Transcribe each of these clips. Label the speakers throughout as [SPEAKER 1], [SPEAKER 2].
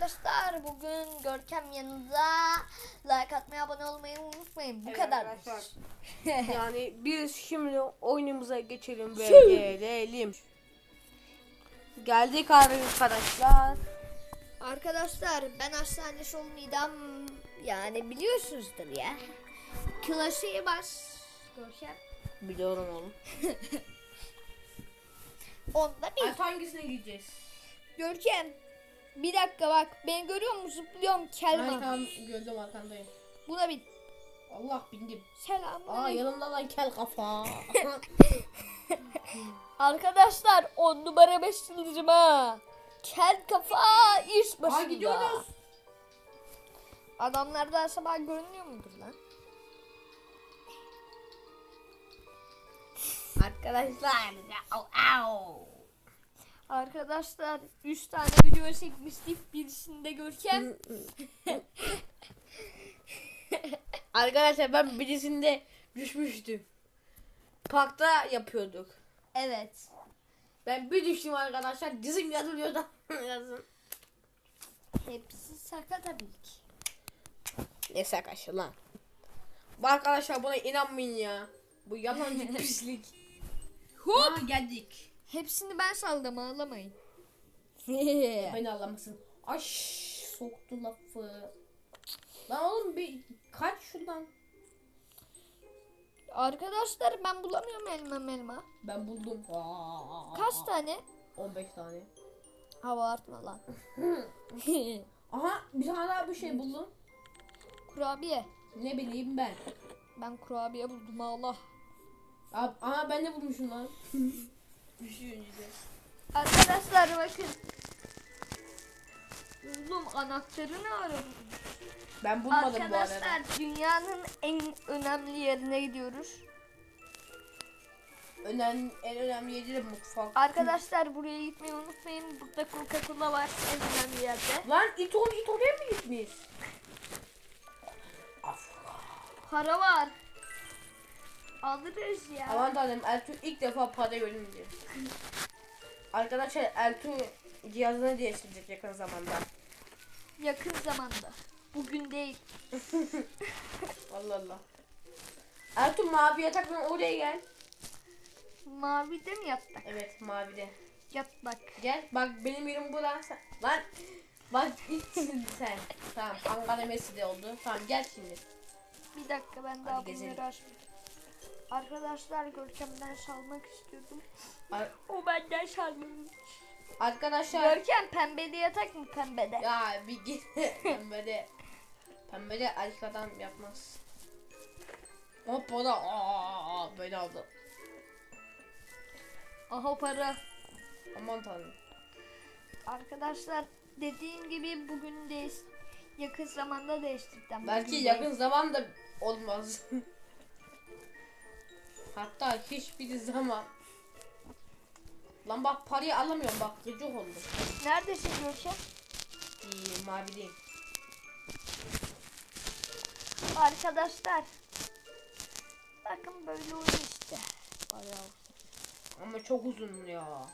[SPEAKER 1] arkadaşlar. Bugün Görkem yanında. Like atmayı, abone olmayı unutmayın. Bu
[SPEAKER 2] Evet
[SPEAKER 1] kadar.
[SPEAKER 2] Yani biz şimdi oyunumuza geçelim ve
[SPEAKER 1] Şey.
[SPEAKER 2] gelelim. Geldik arkadaşlar.
[SPEAKER 1] arkadaşlar ben hastanesi olmayacağım. Yani biliyorsunuzdur ya. Klasiğe bas. Görkem.
[SPEAKER 2] Biliyorum oğlum.
[SPEAKER 1] Onda bir.
[SPEAKER 2] hangisine gideceğiz?
[SPEAKER 1] Görkem. Bir dakika bak. Ben görüyor musun? Zıplıyorum kelman.
[SPEAKER 2] tam gördüm arkandayım.
[SPEAKER 1] Buna bin.
[SPEAKER 2] Allah bindim.
[SPEAKER 1] Selam.
[SPEAKER 2] Aa yanımda lan kel kafa.
[SPEAKER 1] Arkadaşlar on numara beş yıldızım ha. Kel kafa iş başında.
[SPEAKER 2] Aa gidiyoruz.
[SPEAKER 1] Adamlar da sabah görünüyor mudur lan?
[SPEAKER 2] Arkadaşlar. Au, au.
[SPEAKER 1] Arkadaşlar 3 tane video çekmiştik. Birisinde Görkem.
[SPEAKER 2] Arkadaşlar ben birisinde düşmüştüm. Parkta yapıyorduk.
[SPEAKER 1] evet.
[SPEAKER 2] Ben bir düştüm arkadaşlar. Dizim yazılıyordu. Yazın.
[SPEAKER 1] Hepsi sakat tabii ki.
[SPEAKER 2] Ne sakaşı lan. Bu arkadaşlar buna inanmayın ya. Bu yalancı pislik.
[SPEAKER 1] Hop.
[SPEAKER 2] Aa, geldik.
[SPEAKER 1] Hepsini ben saldım ağlamayın.
[SPEAKER 2] Beni ağlamasın. Ay soktu lafı. Lan oğlum bir kaç şuradan.
[SPEAKER 1] Arkadaşlar ben bulamıyorum elma elma.
[SPEAKER 2] Ben buldum. Aa,
[SPEAKER 1] Kaç tane?
[SPEAKER 2] 15 tane.
[SPEAKER 1] Hava atma lan.
[SPEAKER 2] Aha bir tane daha bir şey buldum.
[SPEAKER 1] kurabiye.
[SPEAKER 2] Ne bileyim ben.
[SPEAKER 1] Ben kurabiye buldum Allah.
[SPEAKER 2] Abi, aha ben de bulmuşum lan.
[SPEAKER 1] Arkadaşlar bakın. Oğlum anahtarını aradım.
[SPEAKER 2] Ben bulmadım bu
[SPEAKER 1] Arkadaşlar
[SPEAKER 2] arada.
[SPEAKER 1] dünyanın en önemli yerine gidiyoruz.
[SPEAKER 2] Önemli, en önemli yeri de mutfak.
[SPEAKER 1] Arkadaşlar buraya gitmeyi unutmayın. Burada Coca-Cola var en önemli yerde.
[SPEAKER 2] Lan it oraya mı gitmiş?
[SPEAKER 1] Para var. Alırız ya.
[SPEAKER 2] Aman tanrım Ertuğ ilk defa para görünce. Arkadaşlar Ertuğ cihazını değiştirecek yakın zamanda.
[SPEAKER 1] Yakın zamanda. Bugün değil.
[SPEAKER 2] Allah Allah. Ertuğ mavi yatakla oraya gel.
[SPEAKER 1] Mavide mi yattık?
[SPEAKER 2] Evet mavide.
[SPEAKER 1] Yat bak.
[SPEAKER 2] Gel bak benim yerim burada. Sen- Lan bak gitsin sen. Tamam Ankara Messi de oldu. Tamam gel şimdi.
[SPEAKER 1] Bir dakika ben daha
[SPEAKER 2] Hadi
[SPEAKER 1] bunları açmayayım. Arkadaşlar Görkem'den çalmak istiyordum.
[SPEAKER 2] Ar-
[SPEAKER 1] O benden çalmamış.
[SPEAKER 2] arkadaşlar
[SPEAKER 1] Görkem pembede yatak mı pembede?
[SPEAKER 2] ya bir git pembede. Pembede erkek adam yapmaz. Hop o da aa, böyle oldu.
[SPEAKER 1] Aha para.
[SPEAKER 2] Aman tanrım.
[SPEAKER 1] Arkadaşlar dediğim gibi bugün değiş yakın zamanda değiştirdim.
[SPEAKER 2] Belki yakın zamanda olmaz. Hatta hiçbir zaman. Lan bak parayı alamıyorum bak gıcık oldu.
[SPEAKER 1] Neredesin Görkem?
[SPEAKER 2] İyi mavideyim.
[SPEAKER 1] Arkadaşlar. Bakın böyle oyun işte. Bayağı.
[SPEAKER 2] Ama çok uzun ya.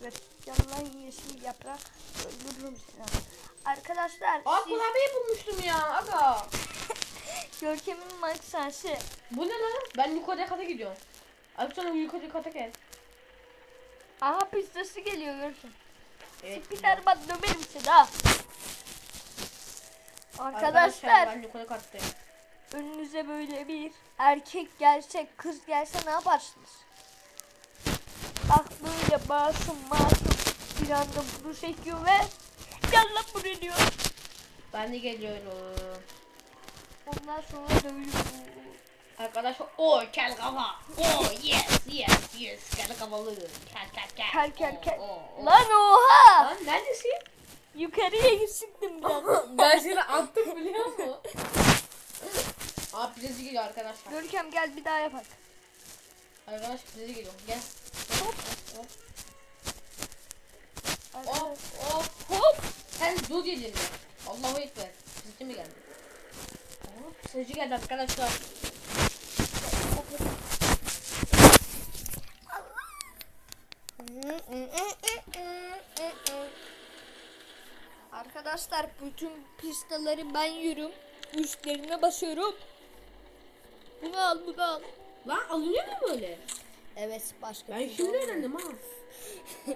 [SPEAKER 1] Evet. Yalan yeşil yaprak. Öldürürüm seni. Arkadaşlar
[SPEAKER 2] Aa
[SPEAKER 1] siz
[SPEAKER 2] bulmuştum ya aga.
[SPEAKER 1] Görkem'in maksansı.
[SPEAKER 2] Bu ne lan? Ben yukarı kata gidiyorum. Abi sana yukarı kata gel.
[SPEAKER 1] Aha pizzası geliyor Görkem.
[SPEAKER 2] Evet.
[SPEAKER 1] Spider bak döverim seni ha. Arkadaşlar
[SPEAKER 2] ben yukarı kattayım.
[SPEAKER 1] önünüze böyle bir erkek gelse kız gelse ne yaparsınız? Bak böyle masum masum bir anda bunu çekiyor ve gel lan buraya diyor.
[SPEAKER 2] Ben de geliyorum.
[SPEAKER 1] Ondan sonra dövüyor.
[SPEAKER 2] Arkadaşlar o kel kafa. Oh yes yes yes kel kafalı. Kel kel kel.
[SPEAKER 1] Kel kel kel.
[SPEAKER 2] Oh, oh, oh.
[SPEAKER 1] Lan oha!
[SPEAKER 2] Lan neredesin?
[SPEAKER 1] Yukarıya çıktım ben.
[SPEAKER 2] ben seni attım biliyor musun? Abi pidesi geliyor arkadaşlar.
[SPEAKER 1] Görkem gel bir daha yapak.
[SPEAKER 2] Arkadaş pidesi geliyor. Gel.
[SPEAKER 1] Hop.
[SPEAKER 2] Hop hop hop hop. Sen dur yerinde. Allahu ekber. Pidesi mi geldi? Geldi arkadaşlar.
[SPEAKER 1] Arkadaşlar bütün pistaları ben yürüm. Üstlerine basıyorum. Bunu al bunu al.
[SPEAKER 2] Lan alınıyor mu böyle?
[SPEAKER 1] Evet başka
[SPEAKER 2] Ben
[SPEAKER 1] türlü
[SPEAKER 2] şimdi öğrendim ha.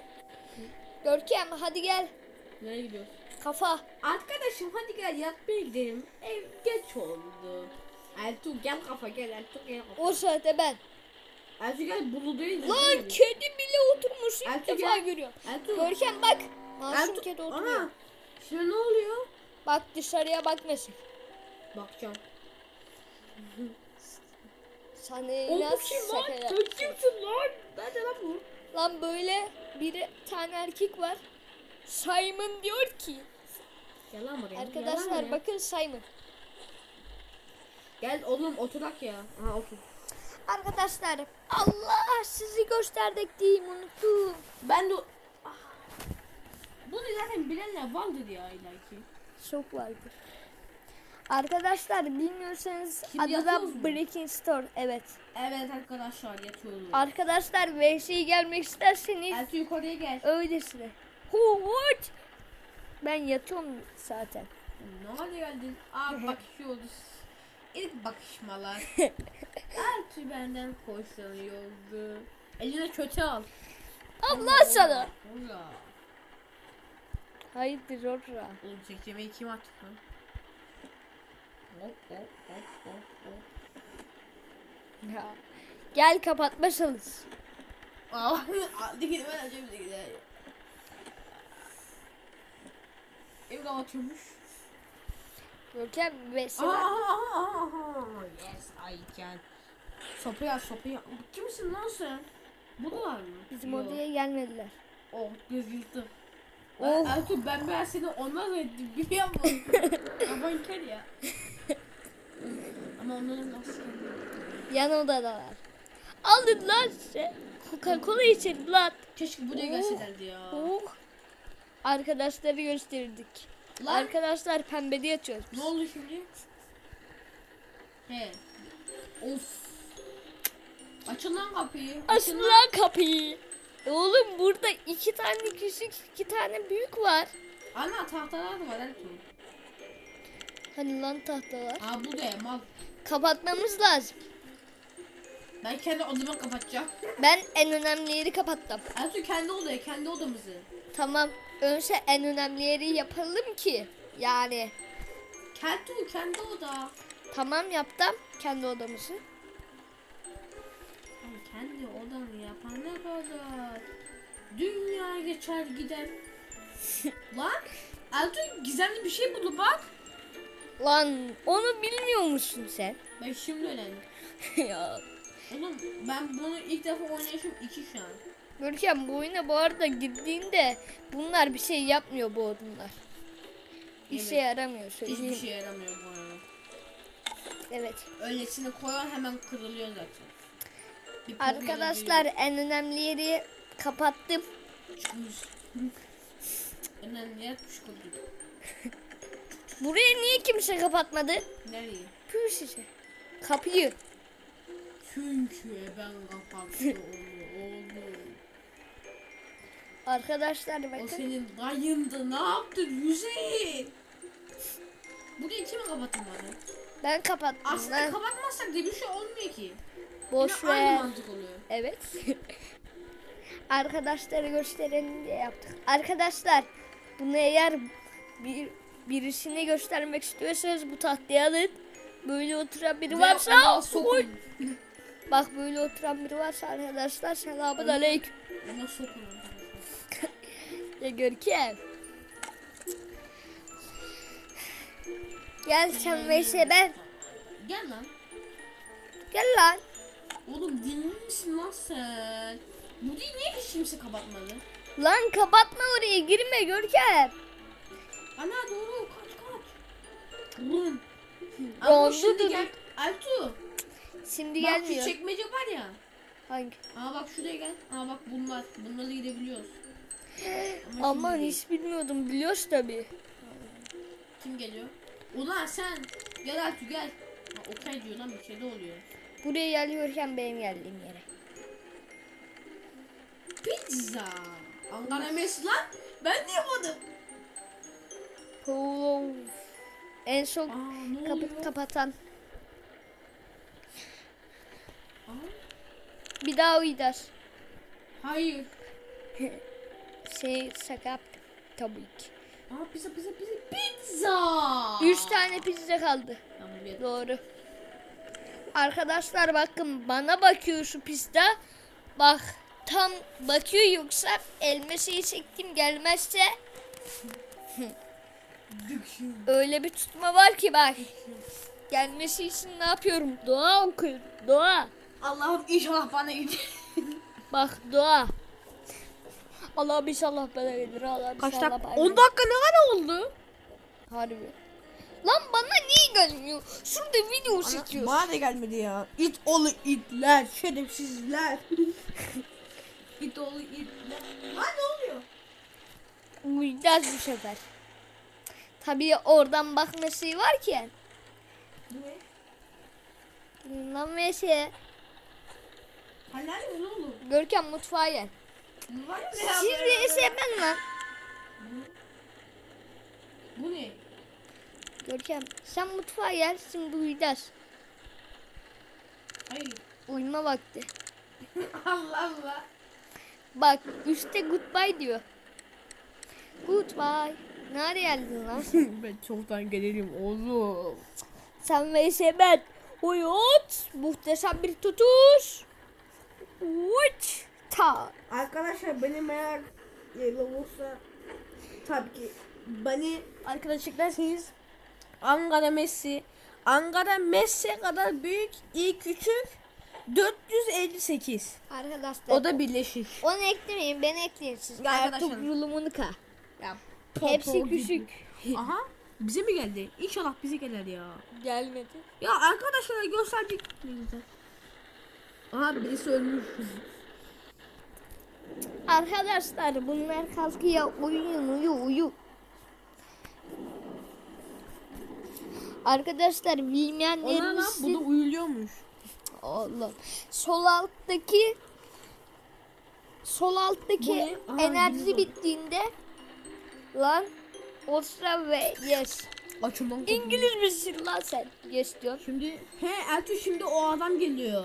[SPEAKER 1] Görkem hadi gel.
[SPEAKER 2] Nereye gidiyoruz?
[SPEAKER 1] Kafa.
[SPEAKER 2] Arkadaşım hadi gel yatmaya gidelim. Ev geç oldu. Ertuğ gel kafa gel Ertuğ gel kafa.
[SPEAKER 1] O sırada ben.
[SPEAKER 2] Ertuğ gel buludayız.
[SPEAKER 1] Lan kedi bile oturmuş ilk
[SPEAKER 2] Ertuğ
[SPEAKER 1] defa
[SPEAKER 2] gel.
[SPEAKER 1] görüyorum.
[SPEAKER 2] Ertuğ.
[SPEAKER 1] Görkem bak. Masum
[SPEAKER 2] Ertuğ.
[SPEAKER 1] kedi oturuyor.
[SPEAKER 2] Ana. Şimdi ne oluyor?
[SPEAKER 1] Bak dışarıya bakmasın.
[SPEAKER 2] Bakacağım.
[SPEAKER 1] Sana
[SPEAKER 2] Oğlum
[SPEAKER 1] inan
[SPEAKER 2] kim lan?
[SPEAKER 1] şaka
[SPEAKER 2] Sen kimsin lan? Nerede lan bu?
[SPEAKER 1] Lan böyle bir tane erkek var. Simon diyor ki.
[SPEAKER 2] Gel lan buraya. Gel lan
[SPEAKER 1] Arkadaşlar
[SPEAKER 2] buraya.
[SPEAKER 1] bakın Simon.
[SPEAKER 2] Gel oğlum oturak ya. Aha otur.
[SPEAKER 1] Arkadaşlar Allah sizi gösterdik diyeyim unuttum.
[SPEAKER 2] Ben de... Ah. Bunu zaten bilenler vardır ya illaki.
[SPEAKER 1] Çok vardır. Arkadaşlar bilmiyorsanız
[SPEAKER 2] Şimdi
[SPEAKER 1] adı da
[SPEAKER 2] yatıyoruz mu?
[SPEAKER 1] Breaking Store. Evet.
[SPEAKER 2] Evet arkadaşlar yatıyoruz.
[SPEAKER 1] Arkadaşlar VS'ye gelmek isterseniz
[SPEAKER 2] Ertuğ yukarıya gel.
[SPEAKER 1] öylesine. Hut. Ben yatıyorum zaten.
[SPEAKER 2] Ne hale geldin? Aa bakışıyoruz. İlk bakışmalar. Ertuğ benden hoşlanıyordu. Eline kötü al.
[SPEAKER 1] Allah sana.
[SPEAKER 2] Ola.
[SPEAKER 1] Hayırdır orra.
[SPEAKER 2] Oğlum çekeceğime kim attı? Hop hop hop hop hop.
[SPEAKER 1] Ya. Gel kapatmasanız.
[SPEAKER 2] Aa, hadi gidin ben önce bize gidelim. Ev kapatıyormuş.
[SPEAKER 1] Görkem
[SPEAKER 2] aha. Yes I can. Sopayı al sopayı al. Kimsin lan sen? Buradalar mı?
[SPEAKER 1] Bizim
[SPEAKER 2] Yok.
[SPEAKER 1] odaya gelmediler.
[SPEAKER 2] Oh gözüktü.
[SPEAKER 1] Oh.
[SPEAKER 2] Oh. Ertuğ ben ben seni ondan ettim biliyor musun? Kafan kör ya. Ama onların nasıl
[SPEAKER 1] Yan odadalar. Alın lan size. Coca-Cola için lan.
[SPEAKER 2] Keşke buraya
[SPEAKER 1] Oh.
[SPEAKER 2] gelselerdi ya.
[SPEAKER 1] Oh. Arkadaşları gösterdik.
[SPEAKER 2] Lan
[SPEAKER 1] Arkadaşlar pembede yatıyoruz.
[SPEAKER 2] ne oldu şimdi? He. Of. Açın lan kapıyı.
[SPEAKER 1] Açın lan kapıyı. Oğlum burada iki tane küçük iki tane büyük var.
[SPEAKER 2] Ana tahtalar da var Ertuğ.
[SPEAKER 1] Hani lan tahtalar.
[SPEAKER 2] Aa bu da mal.
[SPEAKER 1] Kapatmamız lazım.
[SPEAKER 2] Ben kendi odamı kapatacağım.
[SPEAKER 1] Ben en önemli yeri kapattım.
[SPEAKER 2] Ertuğ kendi odaya, kendi odamızı.
[SPEAKER 1] Tamam. Önce en önemli yeri yapalım ki. Yani
[SPEAKER 2] Ertuğ kendi oda.
[SPEAKER 1] tamam yaptım kendi odamızı.
[SPEAKER 2] Ay, kendi odanı yapana kadar. Dünya geçer gider. Lan Ertuğ gizemli bir şey buldu bak.
[SPEAKER 1] Lan onu bilmiyor musun sen?
[SPEAKER 2] Ben şimdi öğrendim.
[SPEAKER 1] ya.
[SPEAKER 2] Oğlum ben bunu ilk defa oynayışım iki şu an.
[SPEAKER 1] Görkem bu oyuna bu arada girdiğinde bunlar bir şey yapmıyor bu odunlar. İşe
[SPEAKER 2] Evet.
[SPEAKER 1] yaramıyor söyleyeyim.
[SPEAKER 2] Hiçbir şey yaramıyor bu arada.
[SPEAKER 1] Evet.
[SPEAKER 2] Öylesine koyan hemen kırılıyor zaten. Bir pop
[SPEAKER 1] Arkadaşlar en önemli yeri kapattım.
[SPEAKER 2] yaratıyor, çıkmış. Önemli yer çıkıldı.
[SPEAKER 1] Burayı niye kimse kapatmadı?
[SPEAKER 2] Nereye?
[SPEAKER 1] Pür size. Kapıyı.
[SPEAKER 2] Çünkü ben kapattım.
[SPEAKER 1] Arkadaşlar
[SPEAKER 2] O
[SPEAKER 1] bakın.
[SPEAKER 2] senin dayındı ne yaptın Hüseyin? Burayı kim kapatmadı?
[SPEAKER 1] Ben kapattım
[SPEAKER 2] Aslında
[SPEAKER 1] lan.
[SPEAKER 2] kapatmazsak diye bir şey olmuyor ki.
[SPEAKER 1] Boş
[SPEAKER 2] Yine aynı
[SPEAKER 1] ver.
[SPEAKER 2] mantık oluyor.
[SPEAKER 1] Evet. Arkadaşları gösterelim diye yaptık. Arkadaşlar bunu eğer bir birisine göstermek istiyorsanız bu tahtaya alın. Böyle oturan biri varsa
[SPEAKER 2] sokun.
[SPEAKER 1] Bak böyle oturan biri varsa arkadaşlar selamun aleyküm.
[SPEAKER 2] Ona arkadaşlar.
[SPEAKER 1] Ya Görkem. Gel sen Veysel ben.
[SPEAKER 2] Gel lan.
[SPEAKER 1] Gel lan.
[SPEAKER 2] Oğlum dinli misin lan sen? Burayı niye hiç kimse kapatmadı?
[SPEAKER 1] Lan kapatma oraya girme Görkem.
[SPEAKER 2] Ana doğru kaç kaç. Vurun. Ama şimdi
[SPEAKER 1] dedi.
[SPEAKER 2] gel. Altu.
[SPEAKER 1] Şimdi
[SPEAKER 2] Bak şu
[SPEAKER 1] gelmiyor.
[SPEAKER 2] çekmece var ya.
[SPEAKER 1] Hangi?
[SPEAKER 2] Aa bak şuraya gel. Aa bak bunlar. Bunları gidebiliyoruz. Ama
[SPEAKER 1] Aman hiç bilmiyordum biliyoruz tabi.
[SPEAKER 2] Kim geliyor? Ulan sen. Gel Altu gel. Ha, okay diyor lan bir şey de oluyor.
[SPEAKER 1] Buraya geliyorken benim geldiğim yere.
[SPEAKER 2] Pizza. Ankara Messi lan. Ben de yapmadım.
[SPEAKER 1] Oo. En son
[SPEAKER 2] Aa ne
[SPEAKER 1] kapı
[SPEAKER 2] oluyor?
[SPEAKER 1] kapatan.
[SPEAKER 2] Aa,
[SPEAKER 1] Bir daha uyudar.
[SPEAKER 2] hayır.
[SPEAKER 1] Şey şaka yaptım. Tabii ki.
[SPEAKER 2] Aa pizza pizza pizza. Pizza.
[SPEAKER 1] Üç tane pizza kaldı.
[SPEAKER 2] Tamam.
[SPEAKER 1] Doğru. Arkadaşlar bakın bana bakıyor şu pizza. Bak tam bakıyor yoksa elmeseyi çektim gelmezse öyle bir tutma var ki bak. Gelmesi için ne yapıyorum? Dua okuyorum. Dua.
[SPEAKER 2] Allah'ım inşallah bana.
[SPEAKER 1] Bak dua. Allah inşallah bana gelir. Allah
[SPEAKER 2] Kaç
[SPEAKER 1] inşallah
[SPEAKER 2] dakika?
[SPEAKER 1] bana
[SPEAKER 2] 10
[SPEAKER 1] gelir.
[SPEAKER 2] dakika ne kadar oldu?
[SPEAKER 1] Harbi. Lan bana niye gelmiyor? Şurada video çekiyoruz.
[SPEAKER 2] Bana da gelmedi ya. İt oğlu itler, şerefsizler. it oğlu itler. Lan ne oluyor?
[SPEAKER 1] Uyuyacağız bu sefer. Tabii oradan bakması var ki.
[SPEAKER 2] Bu ne?
[SPEAKER 1] Lan Messi.
[SPEAKER 2] Ha nerede ne oldu?
[SPEAKER 1] Görkem mutfağa gel.
[SPEAKER 2] Bu ya?
[SPEAKER 1] de sevmen lan.
[SPEAKER 2] Bu ne?
[SPEAKER 1] Görkem sen mutfağa gel şimdi uyuyacağız.
[SPEAKER 2] Hayır.
[SPEAKER 1] Uyuma vakti.
[SPEAKER 2] Allah Allah.
[SPEAKER 1] Bak üstte goodbye diyor. Goodbye. Nerede geldin lan?
[SPEAKER 2] ben çoktan gelirim oğlum.
[SPEAKER 1] sen ve ben. Uyut. Muhteşem bir tutuş. Uç. Ta.
[SPEAKER 2] Arkadaşlar benim eğer yerli olursa tabii ki beni arkadaşlar siz Ankara Messi Ankara Messi kadar büyük iyi küçük 458
[SPEAKER 1] Arkadaşlar.
[SPEAKER 2] o da birleşik.
[SPEAKER 1] Onu eklemeyin ben ekleyeyim siz.
[SPEAKER 2] Ya arkadaşlar.
[SPEAKER 1] Ertuğrul Munika.
[SPEAKER 2] Ya,
[SPEAKER 1] Hepsi küçük.
[SPEAKER 2] Aha bize mi geldi? İnşallah bize gelir ya.
[SPEAKER 1] Gelmedi.
[SPEAKER 2] Ya arkadaşlar gösterdik. Ne güzel. Aha birisi ölmüş.
[SPEAKER 1] Arkadaşlar bunlar kalkıyor uyuyun uyu uyu. Arkadaşlar
[SPEAKER 2] Ona lan bu da uyuluyormuş.
[SPEAKER 1] Allah. Sol alttaki sol alttaki?
[SPEAKER 2] Aha,
[SPEAKER 1] enerji bittiğinde lan Ostra ve yes.
[SPEAKER 2] Kopuyor.
[SPEAKER 1] İngiliz misin lan sen? Yes diyor.
[SPEAKER 2] Şimdi he Eltu şimdi o adam geliyor.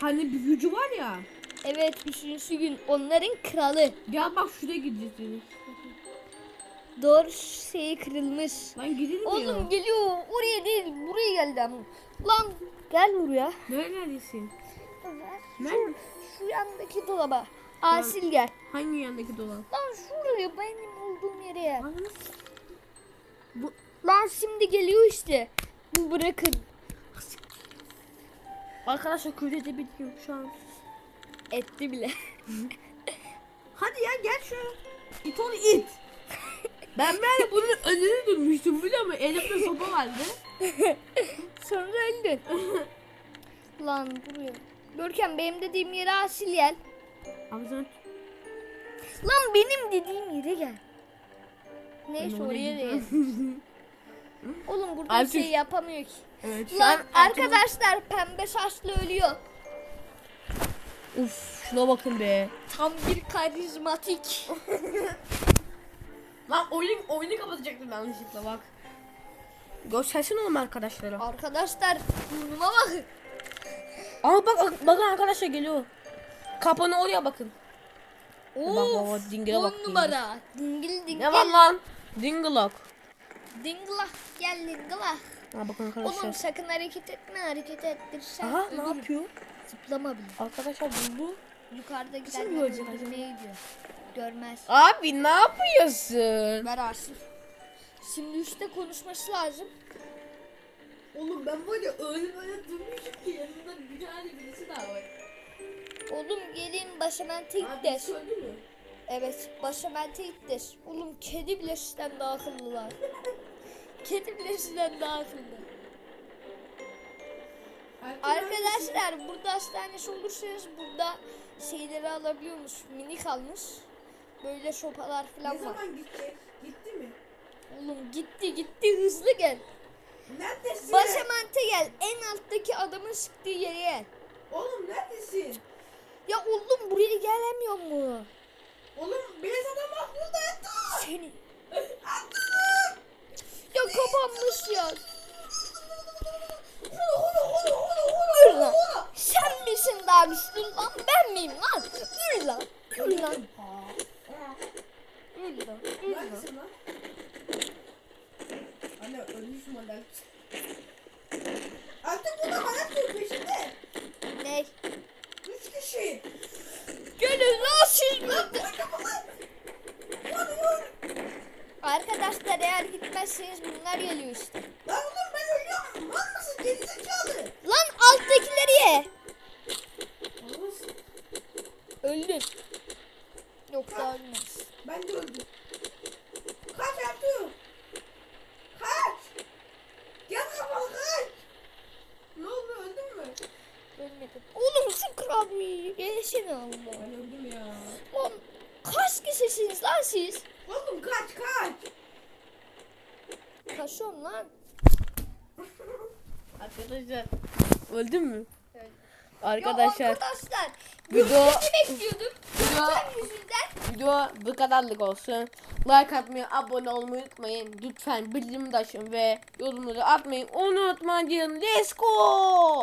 [SPEAKER 2] Hani bir gücü var ya.
[SPEAKER 1] Evet üçüncü gün onların kralı.
[SPEAKER 2] Gel bak şuraya gideceğiz dedi.
[SPEAKER 1] Doğru şeyi kırılmış.
[SPEAKER 2] Lan gidelim
[SPEAKER 1] Oğlum geliyor. Oraya değil. Buraya geldi ama. Lan gel buraya.
[SPEAKER 2] Neredesin?
[SPEAKER 1] Şu,
[SPEAKER 2] Nerede?
[SPEAKER 1] şu yandaki dolaba. Asil gel.
[SPEAKER 2] Hangi yandaki dolap?
[SPEAKER 1] Lan şuraya benim olduğum yere
[SPEAKER 2] s- Bu
[SPEAKER 1] Lan şimdi geliyor işte. Bu bırakın.
[SPEAKER 2] arkadaşlar kürede biliyorum şu an.
[SPEAKER 1] Etti bile.
[SPEAKER 2] Hadi ya gel şu. İt onu it. ben böyle bunun önüne durmuştum biliyor musun? Elimde sopa vardı.
[SPEAKER 1] Sonra öldün. Lan buraya. Görkem benim dediğim yere asil gel.
[SPEAKER 2] Abi sen
[SPEAKER 1] Lan benim dediğim yere gel. Neyse
[SPEAKER 2] oraya
[SPEAKER 1] da gel. Oğlum burada
[SPEAKER 2] Artık-
[SPEAKER 1] bir şey yapamıyor ki.
[SPEAKER 2] Evet
[SPEAKER 1] Lan
[SPEAKER 2] an
[SPEAKER 1] arkadaşlar pembe saçlı ölüyor.
[SPEAKER 2] Uf şuna bakın be.
[SPEAKER 1] Tam bir karizmatik.
[SPEAKER 2] Lan oyunu, oyunu kapatacaktım yanlışlıkla bak. Göstersin oğlum arkadaşlara.
[SPEAKER 1] Arkadaşlar burnuma bakın.
[SPEAKER 2] Aa bak bakın arkadaşlar geliyor. Kapanı oraya bakın.
[SPEAKER 1] Of,
[SPEAKER 2] bak, dingile bak,
[SPEAKER 1] numara. Dingil dingil.
[SPEAKER 2] Ne var lan? Dinglock.
[SPEAKER 1] Dinglah gel dinglah.
[SPEAKER 2] Ha bakın arkadaşlar.
[SPEAKER 1] Oğlum sakın hareket etme hareket ettirsen.
[SPEAKER 2] Aha ne yapıyor?
[SPEAKER 1] Zıplama bile.
[SPEAKER 2] Arkadaşlar buldu.
[SPEAKER 1] Yukarıda giden
[SPEAKER 2] görecek acaba?
[SPEAKER 1] öldürmeye gidiyor. Görmez.
[SPEAKER 2] Abi ne yapıyorsun?
[SPEAKER 1] Ver Arsif. Şimdi üstte konuşması lazım.
[SPEAKER 2] Oğlum ben böyle öyle böyle durmuşum ki yanımda bir tane birisi daha var.
[SPEAKER 1] Oğlum gelin başamente
[SPEAKER 2] Abi
[SPEAKER 1] ittir.
[SPEAKER 2] söyledi mi?
[SPEAKER 1] Evet başamente ittir. Oğlum kedi bile sizden daha akıllılar. kedi bile sizden daha akıllı. Arkadaşlar burada hastanesi olursanız burada şeyleri alabiliyormuş. Mini kalmış. Böyle sopalar
[SPEAKER 2] Ne
[SPEAKER 1] falan var.
[SPEAKER 2] zaman gidecek? Gitti mi?
[SPEAKER 1] Oğlum gitti gitti hızlı gel.
[SPEAKER 2] Neredesin?
[SPEAKER 1] Başamente gel. En alttaki adamın sıktığı yere gel.
[SPEAKER 2] Oğlum neredesin?
[SPEAKER 1] Ya oğlum buraya gelemiyor mu?
[SPEAKER 2] Oğlum beyaz adam bak burada yattı.
[SPEAKER 1] Seni.
[SPEAKER 2] Attım.
[SPEAKER 1] yanlış yaz. Dur lan. Sen misin daha güçlü lan ben miyim lan? Dur lan. Dur lan. Dur lan. Dur lan.
[SPEAKER 2] Lan? Anne ölmüşüm ondan. Artık burada hayat yok peşinde.
[SPEAKER 1] Ne?
[SPEAKER 2] Üç kişi.
[SPEAKER 1] Gelin lan siz lan. Arkadaşlar eğer gitmezseniz bunlar geliyor işte.
[SPEAKER 2] Lan oğlum ben ölüyorum. Lan mısın gerizekalı?
[SPEAKER 1] Lan alttakileri ye.
[SPEAKER 2] Anlasın.
[SPEAKER 1] Öldüm. Yok daha ölmez.
[SPEAKER 2] Ben de öldüm. Kaç yaptı? Kaç? Gel kapalı kaç. Ne oldu öldün mü?
[SPEAKER 1] Ölmedim. Oğlum şu kurabiyeyi yesene Allah.
[SPEAKER 2] Ben öldüm ya.
[SPEAKER 1] Lan kaç kişisiniz lan siz?
[SPEAKER 2] Oğlum kaç kaç.
[SPEAKER 1] Kaşıyorum lan.
[SPEAKER 2] Arkadaşlar. Öldün mü?
[SPEAKER 1] Evet.
[SPEAKER 2] Arkadaşlar.
[SPEAKER 1] Ya arkadaşlar.
[SPEAKER 2] Video-
[SPEAKER 1] Video... bekliyorduk.
[SPEAKER 2] Video-. Video bu kadarlık olsun. Like atmayı, abone olmayı unutmayın. Lütfen bildirim de açın ve yorumları atmayın. Unutmayın. Let's go.